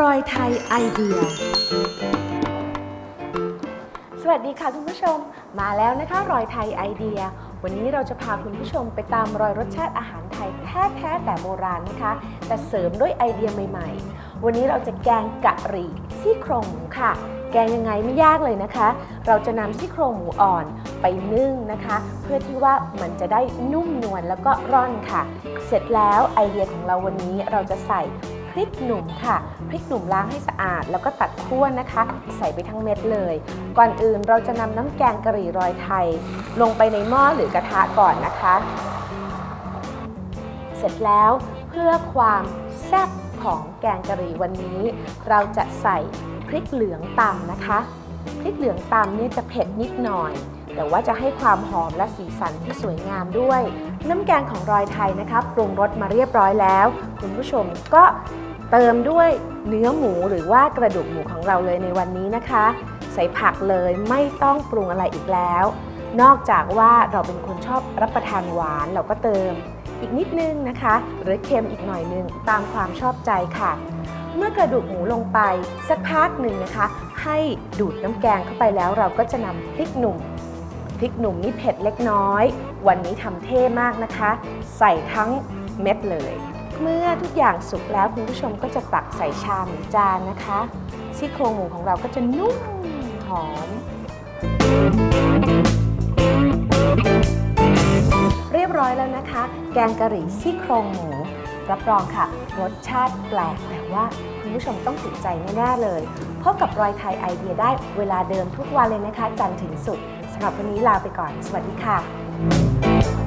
รอยไทยไอเดีย วัสดีค่ะคุณผู้ชม มาแล้วนะคะรอยไทยไอเดีย วันนี้เราจะพาคุณผู้ชมไปตามรอยรสชาติอาหารไทยแท้ๆแต่โบราณนะคะ แต่เสริมด้วยไอเดียใหม่ๆ วันนี้เราจะแกงกะหรี่ซี่โครงหมูค่ะ แกงยังไงไม่ยากเลยนะคะ เราจะนำซี่โครงหมูอ่อนไปนึ่งนะคะ เพื่อที่ว่ามันจะได้นุ่มนวลแล้วก็ร่อนค่ะ เสร็จแล้วไอเดียของเราวันนี้เราจะใส่ ริกหนุ่มค่ะพริกหนุ่มล้างให้สะอาด แล้วก็ตัดขั้วนะคะ ใส่ไปทั้งเม็ดเลย ก่อนอื่นเราจะนำน้ำแกงกะหรี่รอยไทย ลงไปในหม้อหรือกระทะก่อนนะคะ เสร็จแล้วเพื่อความแซ่บของแกงกะหรี่วันนี้ เราจะใส่พริกเหลืองตำนะคะพริกเหลืองตำเนี่ยจะเผ็ดนิดหน่อยแต่ว่าจะให้ความหอมและสีสันที่สวยงามด้วย น้ำแกงของรอยไทยนะคะปรุงรสมาเรียบร้อยแล้ว คุณผู้ชมก็ เติมด้วยเนื้อหมูหรือว่ากระดูกหมูของเราเลยในวันนี้นะคะ ใส่ผักเลยไม่ต้องปรุงอะไรอีกแล้ว นอกจากว่าเราเป็นคนชอบรับประทานหวานเราก็เติมอีกนิดนึงนะคะ หรือเค็มอีกหน่อยนึงตามความชอบใจค่ะ เมื่อกระดูกหมูลงไปสักพักหนึ่งนะคะ ให้ดูดน้ำแกงเข้าไปแล้วเราก็จะนำพริกหนุ่มพริกหนุ่มนี่เผ็ดเล็กน้อย วันนี้ทำเท่มากนะคะ ใส่ทั้งเม็ดเลย เมื่อทุกอย่างสุกแล้วคุณผู้ชมก็จะตักใส่ชามหรือจานนะคะซี่โครงหมูของเราก็จะนุ่มหอม เรียบร้อยแล้วนะคะ แกงกะหรี่ซี่โครงหมู รับรองค่ะ รสชาติแปลกแต่ว่าคุณผู้ชมต้องติดใจแน่ๆเลยพบกับรอยไทยไอเดียได้เวลาเดิมทุกวันเลยนะคะ จันทร์ถึงศุกร์สำหรับวันนี้ลาไปก่อน สวัสดีค่ะ